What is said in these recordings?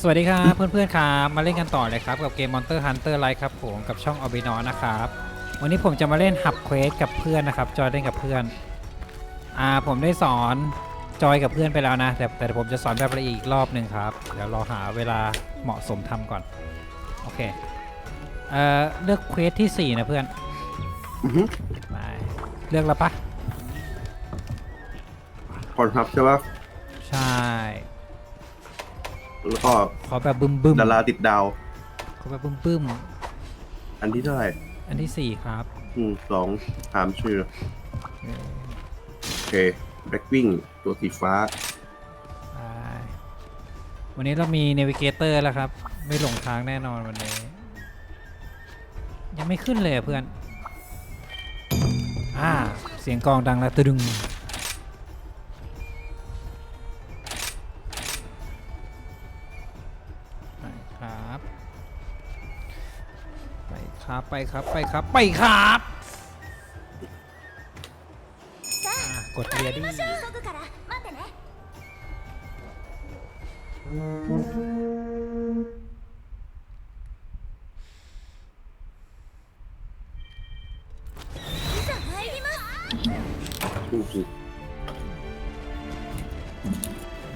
สวัสดีครับเพื่อนๆครับมาเล่นกันต่อเลยครับ กับเกม Monster Hunter Rise ครับผมกับช่อง a b i n o นะครับ วันนี้ผมจะมาเล่นหับเควสกับเพื่อนนะครับ จอยเล่นกับเพื่อนอ่าผมได้สอนจอยกับเพื่อนไปแล้วนะ แต่แต่ผมจะสอนแบบละเอียดอีกรอบหนึ่งครับ เดี๋ยวรอหาเวลาเหมาะสมทำก่อน โอเคเอ่อเลือกเควสที่ 4 นะเพื่อนอือฮึไปเลือกแล้วปะผ่อนพับใช่ปะใช่ แล้วก็ขอแบบบึ้มบึ้มดาราติดดาว ขอแบบบึ้มบึ้มอันที่เท่าไหร่อันที่สี่ครับหนึ่งสองสามชื่อเออโอเคแบ็กวิ่งตัวสีฟ้า ไปวันนี้เรามีเนวิเกเตอร์แล้วครับ ไม่หลงทางแน่นอนวันนี้ ยังไม่ขึ้นเลยอะเพื่อน อ่า เสียงกลองดังแล้วตะดึง ครับไปครับไปครับไปครับกดเรียดดิเ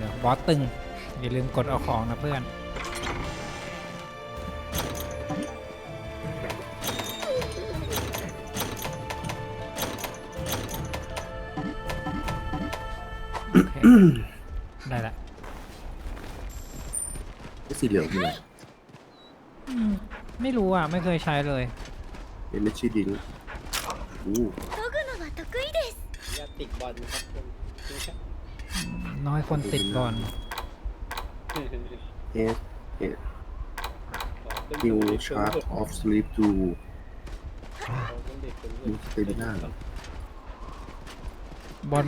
ดี๋ยวบอสตึงอย่าลืมกดเอาของนะเพื่อน ได้ละ ไอ้สีเหลืองคืออะไร ไม่รู้อ่ะ ไม่เคยใช้เลย เอเนชีดิงอู้ 研ぐのは得意です ยาติดบอลครับคุณคุณครับ น้อยคนติดบอล เอสเอสฮิวชาร์จออฟสลีปทูยูสเตมิน่า บอล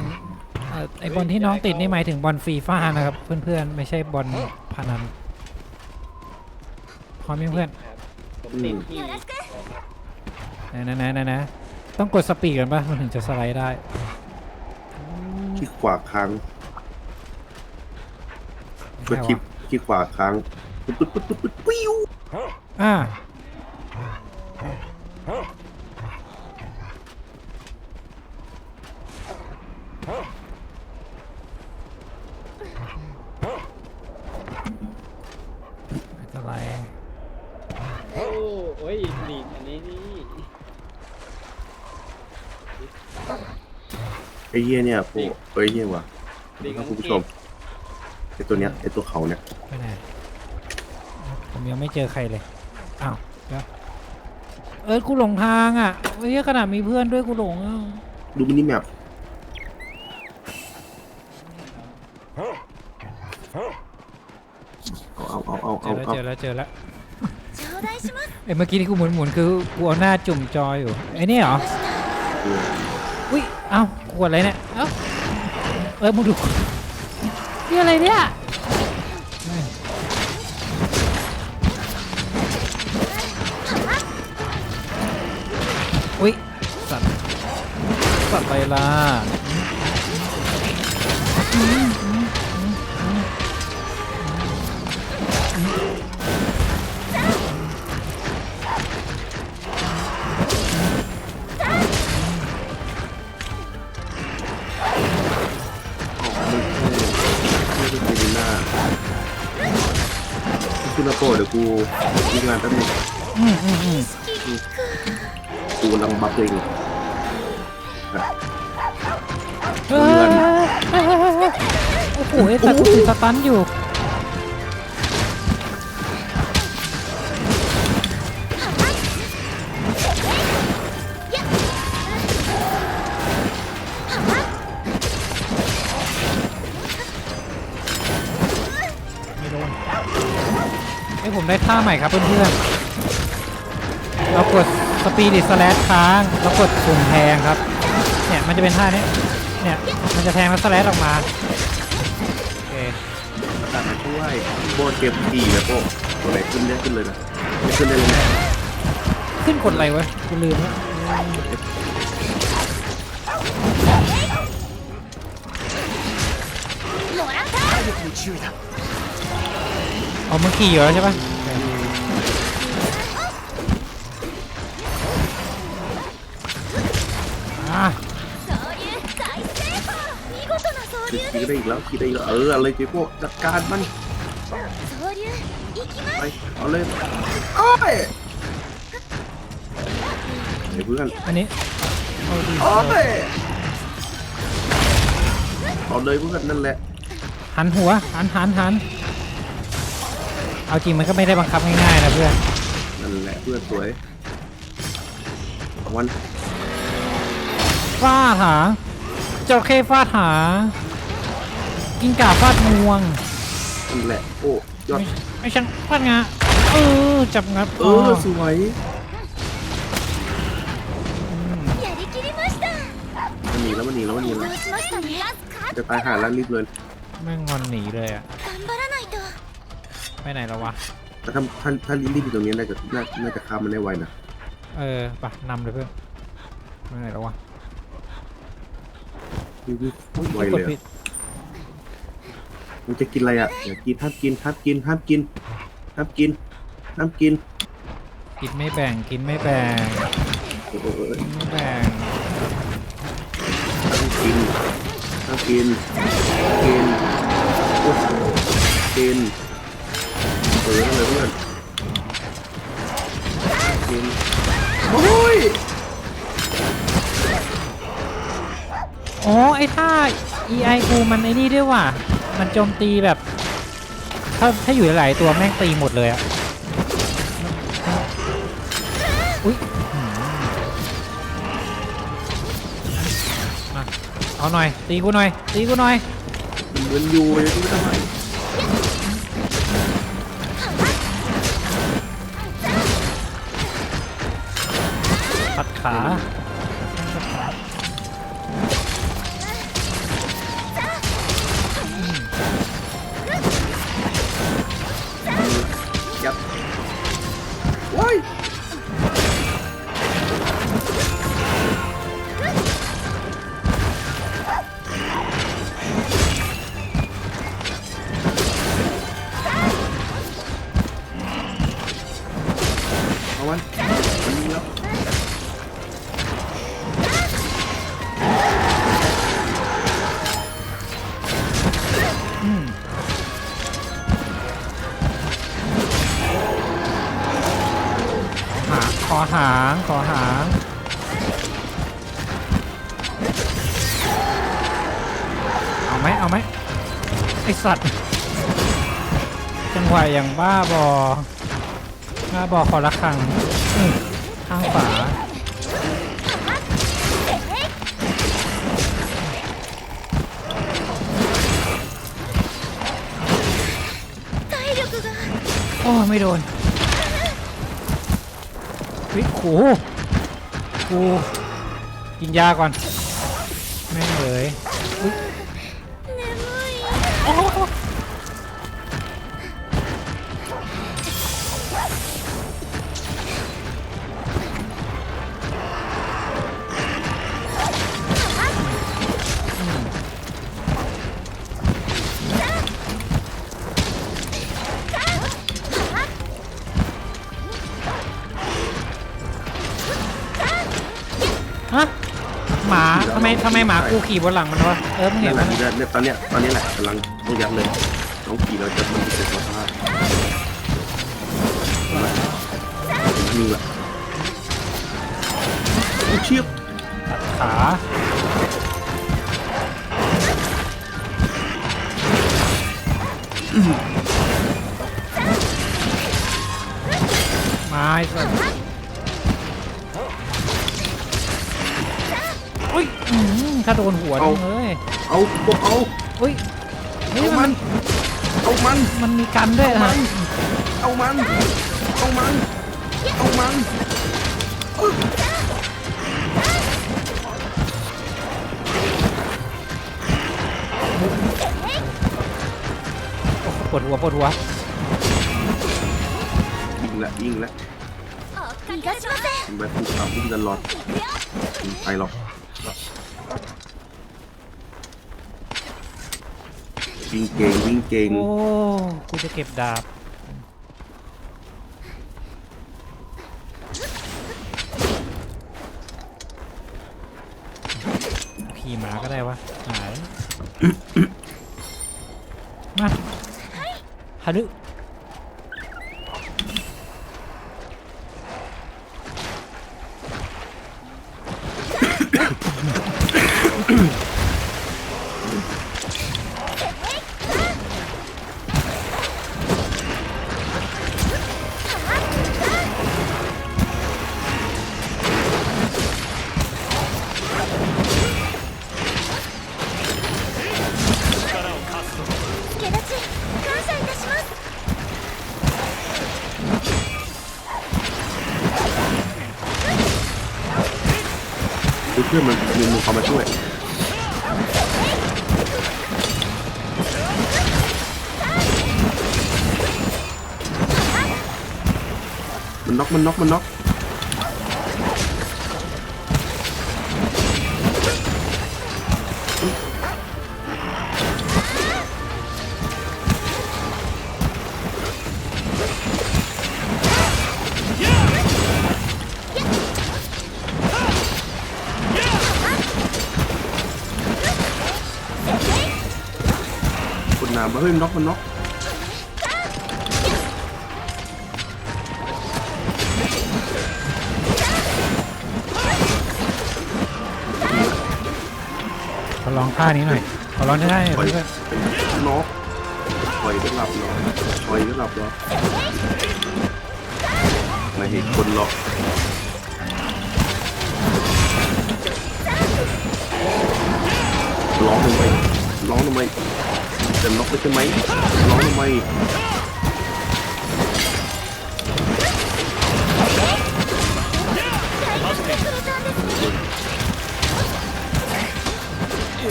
เอ่ไอบอลที่น้องติดนี่หมายถึงบอลฟีฟ่านะครับ เพื่อนๆไม่ใช่บอลพานันพร้อมเพื่อนนี่นะนะนะนะต้องกดสปีดกันปะมันถึงจะสไลด์ได้ คลิขวาค้างกดคลิกคลิขวาค้างปึ๊บปึ๊บปึ๊บปึ๊บปึ๊บปิ้วอ่า ไอ้เหี้ยเนี่ยโอ้ไอ้เหี้ยว่ะ ดีด ครับคุณผู้ชมไอ้ตัวเนี้ยไอ้ตัวเขาเนี่ย ไปไหนผมยังไม่เจอใครเลย อ้าวเดี๋ยวเอิร์ธกูหลงทางอ่ะเฮ้ยขนาดมีเพื่อนด้วยกูหลงอ่ะ ดูมินิแมปเอาเอาเอา เจ เอา อแล้ว เอา เจอแล้วเจอแล้ว 頂戴します เอ้ยเมื่อกี้ที่กูหมุนหมุนๆคือกูเอาหน้าจุ่มจออยู่ไอ้นี่เหรอ เออ อุ้ย เอ้า ขวดอะไรเนี่ย เอ้าเออมึงดูนี่อะไรเนี่ยแม่งอุ้ยสัตว์สัตว์อะไรล่ะ คุณอาโปเดี๋ยวกูมีงานแป๊บนึงอืมอืมอืมกูกำลังบัฟเองเฮ้ยโอ้โหไอ้สัตว์กูติดสตันอยู่ มได้ท่าใหม่ครับเพื่อนๆเรากดสปีดิสแลชค้างเรากดสุ่มแทงครับ เนี่ยมันจะเป็นท่านี้เนี่ยมันจะแทงแล้วสแลชออกมาโอเคตัดมาช่วยโบนเก็บดีแบวโอ้ตัวไหนขึ้นได้ขึ้นเลยนะขึ้นได้เลยนะขึ้นกดอะไรวะกูลืมแล้วเอาเมื่อกี้เหรอใช่ปะ ได้อีกแล้วขี่ได้อีกแล้วเอออะไรเจ๊โก้จัดการมันไปเอาเลยโอ้ยเดี๋ยวเพื่อนอันนี้โอ้ยเอาเลยเพื่อนนั่นแหละหันหัวหันหันหันเอาจริงมันก็ไม่ได้บังคับง่ายๆนะเพื่อนนั่นแหละเพื่อนสวยวันฟาดหาจระเข้ฟาดหา กินก่าฟาดงวง นั่นแหละโอ้ยอด ไม่ไม่ใช่ฟาดงาเออจับงัด เออสวย やりきりました มันหนีแล้วมันหนีแล้วมันหนี 移 แล้ว 動しましたねラスカ จะตายหาแล้วรีบเลย แม่งงอนหนีเลยอะ 頑張らないと ไปไหนแล้ววะ แต่ถ้าถ้าถ้ารีบอยู่ตรงนี้น่าจะน่าน่าจะข้ามมันได้ไวนะ เออปะนำเลยเพื่อนไปไหนแล้ววะ รีบรีบโคตรไว ก เล ด ย ผิ อะ ด มันจะกินอะไรอะอย่ากินห้ามกินห้ามกินห้ามกินห้ามกินห้ามกินกินไม่แบ่งกินไม่แบ่งเออเออเออกินไม่แบ่งห้ามกินห้ามกินกินโอ้กินเออนั่นเลยเพื่อนกินโอ้ยอ๋อไอ้ท่า EI กูมันไอ้นี่ด้วยว่ะ มันโจมตีแบบ ถ้าถ้าอยู่หลายตัวแม่งตีหมดเลยอะอุ้ยมาเอาหน่อย ตีกูหน่อย ตีกูหน่อยมันเหมือนยู่เลยที่ไม่ได้ตัดขา ขอหางขอหางเอาไหมเอาไหมไอสัตว์จังหวะอย่างบ้าบอบ้าบอขอละคังข้างฝาโอ้ไม่โดน ฮ้ยโหโหกินยาก่อน ทำไมทำไมหมากูขี่บนหลังมันวะเออมึงเห็นั่นนแหมัละนเนี่ยตอนเนี้ยตอนนี้แหละกำลังต้องยัดเลยน้องขี่เราจะมันจะเกิดสภาพนี่แหละอุ๊ยเชียบขาไม้สั อุ้ยอื้ถ้าโดนหัวนี่เลยเอาบอกเอา อุ้ยนี่มันเอามัน มันมีกันด้วยนะ เอามัน เอามัน เอามันปวดหัวปวดหัวยิงละยิงละยิงแบบถูกทำยิงตลอดไปหรอก วิ่งเก่งวิ่งเก่งโอ้กูจะเก็บดาบขี่ม้าก็ได้วะหายมาฮารุ มันน็อกมันน็อกมันน็อกน้ำมเฮ้ยมันน็อกมันน็อก ลองท่านี้หน่อยขอลองท่านี้หปล่น่ออยยเพื่อนน็อกปล่อยก็หลับเนาะปล่อยก็หลับเนาะไม่เห็นคนหรอกร้องทำไมร้องทำไมจะน็อกไปใช่ไหมร้องทำไม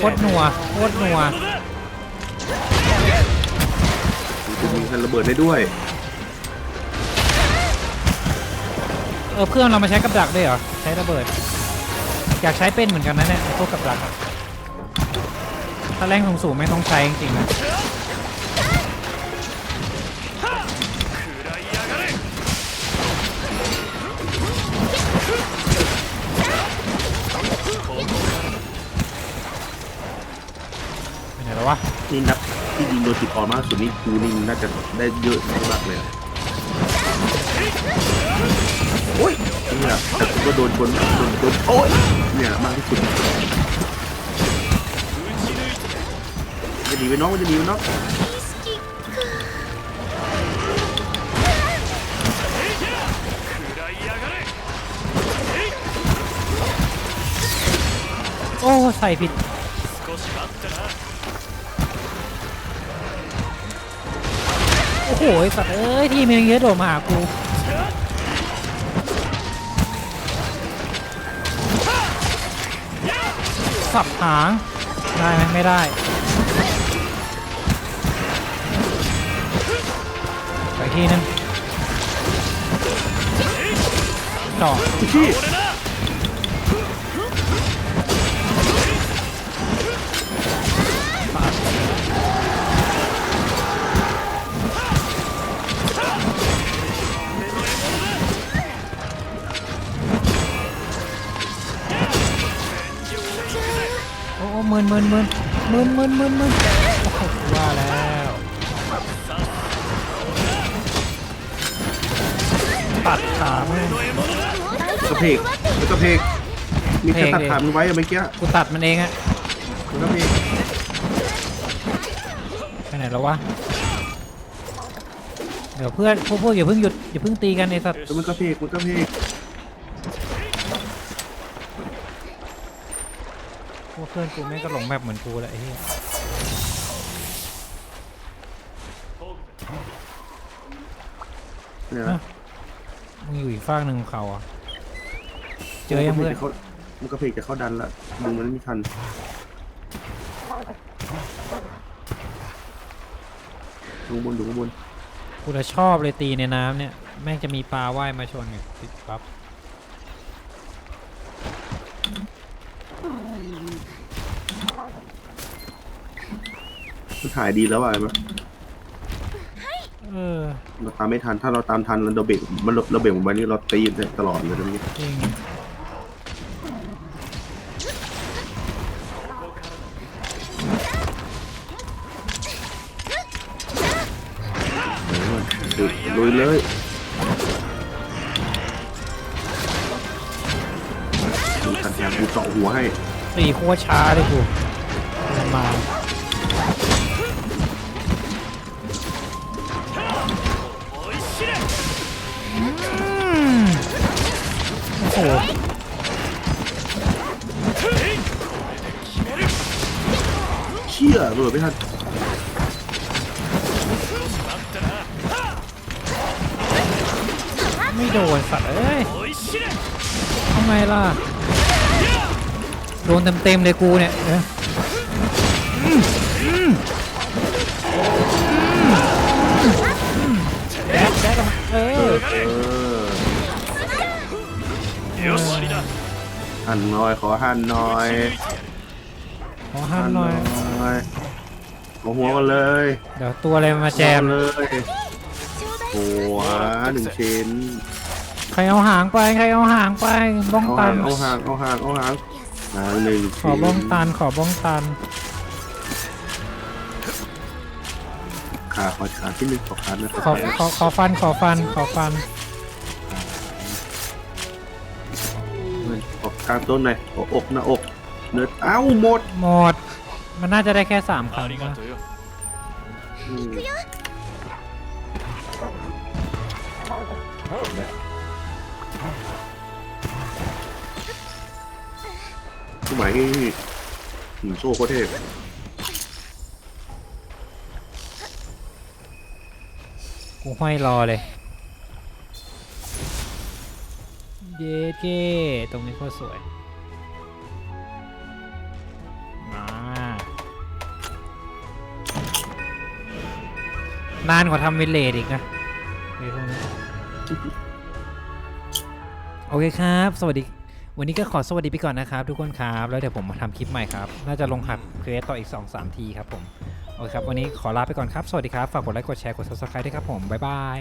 โคตรนัวโคตรนัวมันจะมีการระเบิดได้ด้วย เออเพื่อนเรามาใช้กับดักด้วยเหรอใช้ระเบิด อยากใช้เป็นเหมือนกันนะเนี่ยไอ้พวกกับดักอะถ้าแรงสูงๆไม่ต้องใช้จริงๆนะ นี่นับที่ยิงโดนติดออนมากสุดนี่กูนี่น่าจะได้เยอะมากเลยอะโอ้ยเนี่ยแต่กูก็โดนชนโดนโดนโอ้ยเนี่ยมากที่สุดจะหนีไปน้องมันจะหนีไปน้องโอ้ ใส่ผิด อ้โหไอ้สัตว์เอ้ยทีมยังเยอะโดดมาหากูสับหางได้ไหมไม่ได้ไปอีกทีนึงต่อพี่ นหมื่นหมื่นหมื่นหมื่นหมื่นหมื่นโอ้โหว่าแล้วตัดขาแม่งกระเพกแล้วกระเพกมีแค่เพกตัดดิขามันไว้อะเมื่อกี้กูตัดมันเองอะมันกระเพกไปไหนแล้ววะเดี๋ยวเพื่อนพวกพวกอย่าเพิ่งหยุดอย่าเพิ่งตีกันไอ้สัตว์ แล้วมันกระเพกมันกระเพก พวก เพื่อนกูแม่งก็หลงแบบเหมือนกูแหละไอ้เหี้ยเนี่ยนะมึงอยู่อีกฟากหนึ่งของเขาอะเจอยังเพื่อน มันกระเพกจะเข้าดันละดึงมันไม่ทันดูข้างบนดูข้างบน กูจะชอบเลยตีในน้ำเนี่ย แม่งจะมีปลาว่ายมาชนเนี่ยติดปั๊บ มันถ่ายดีแล้วอะไรมั้ยเราตามไม่ทัน ถ้าเราตามทันเราเบรกมันเราเบรกวันี่เราตีได้ตลอดเลยตรงนี้จริลุยเลยดูสัญญาณกูเจาะหัวให้ตีโคตรช้าเลยกูมา โหเชี่ยเบิดไม่ทันไม่โดนสัตว์เอ้ยทำไมล่ะ โดนเต็มๆเลยกูเนี่ย หันน่อยขอหันหน่อยขอหันหน่อยขอหัวมาเลยเดี๋ยวตัวอะไรมาแจม เลยหัวหนึ่งชิ้นใครเอาหางไป ใครเอาหางไป บ้องตันเอาหางเอาหางเอาหางหางหนึ่งขอบ้องตัน ขอบ้องตัน ขาขอขาที่หนึ่งขอขาหนะขอขอขอฟัน ขอฟัน ขอฟันางต้นหน่อยขออกหน้าอกเนื้อเอ้าหมดหมด มันน่าจะได้แค่สามครั้งปะอืมสมัยหินโซ่โคตรเทพกูห้อยรอเลย เย้เก้ตรงนี้ก็สวย มานานกว่าทำวิลเลจอีกนะไอ้พวกนี้โอเคครับ สวัสดี วันนี้ก็ขอสวัสดีไปก่อนนะครับ ทุกคนครับ แล้วเดี๋ยวผมมาทำคลิปใหม่ครับ น่าจะลงหักเควสต่ออีก 2-3 ทีครับผม โอเคครับ วันนี้ขอลาไปก่อนครับ สวัสดีครับ ฝากกดไลค์ กดแชร์ กด subscribe ด้วยครับผม บ๊ายบาย